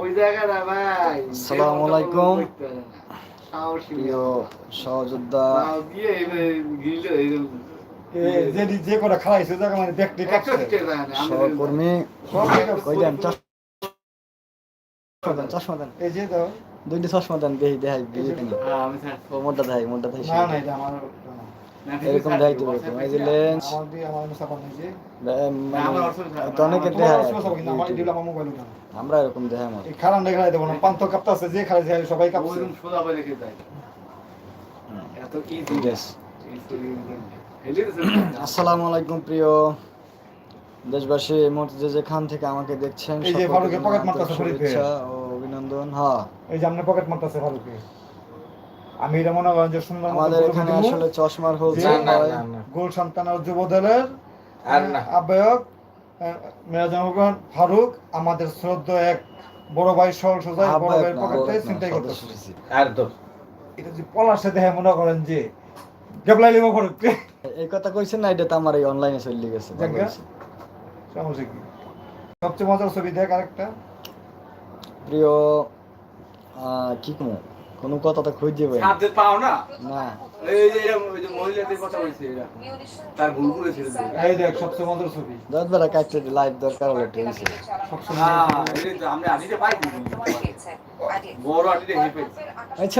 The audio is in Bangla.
ওই জায়গাটা ভাই। আসসালামু আলাইকুম। প্রিয় সহযোদ্ধা। যে যে করে খাওয়াইছে জায়গা মানে ব্যক্তি সহকর্মী কই দেন চশমা দেন এই যে দাও। দুইটা চশমা দেন দেখি দেখাই বিয়ে মোটা দেখাই মোটা দেখাই না না এটা আমার না, এরকম দেখাই বসে এরকম এই যে লেন্স আমার দিয়ে আমার অনেকে এরকম দেখাই আমার এই খারাপ দেখাই দেবো না পান্ত আছে যে খারাপ যায় সবাই কাপছে। সোজা করে রেখে দেয়। এত দিছে। আসসালামু আলাইকুম প্রিয় দেশবাসী। এই মুহূর্তে যে যেখান থেকে আমাকে দেখছেন সকলকে। শুভেচ্ছা ও অভিনন্দন। হ্যাঁ। এই যে আপনি পকেট মারতেছে ফারুকে আমি এটা মনে করেন যে সুন্দর আমাদের এখানে আসলে চশমার হয়। গোল সন্তানের যুব দলের আর না। আহ্বায়ক মেরাজামগণ ফারুক আমাদের শ্রদ্ধ এক বড় ভাই সরল সোজা বড় ভাইয়ের পকেটে চিন্তাই। করতেছে এটা যে পলাশে দেখে মনে করেন যে গেবলাই লিব ফারুককে এই কথা কইছেন না এটা তো আমার এই অনলাইনে চলে গেছে? সমস্যা কি সবচেয়ে মজার ছবি দেখ আরেকটা প্রিয় আহ, কি কমু কোনো কথাটা তো খুঁজে পাই না। সাবজেক্ট পাও না? না। এই যে এরকম ওই যে মহিলাদের কথা বলছে এরা। তার ভুল করে ছিল এই দেখ সবচেয়ে মজার ছবি। দশ বেলা কাটছে লাইভ দরকার হলে টেনশন। সবচেয়ে হ্যাঁ এই যে আমরা আদিতে পাই বড় আদিতে হেপে। আচ্ছা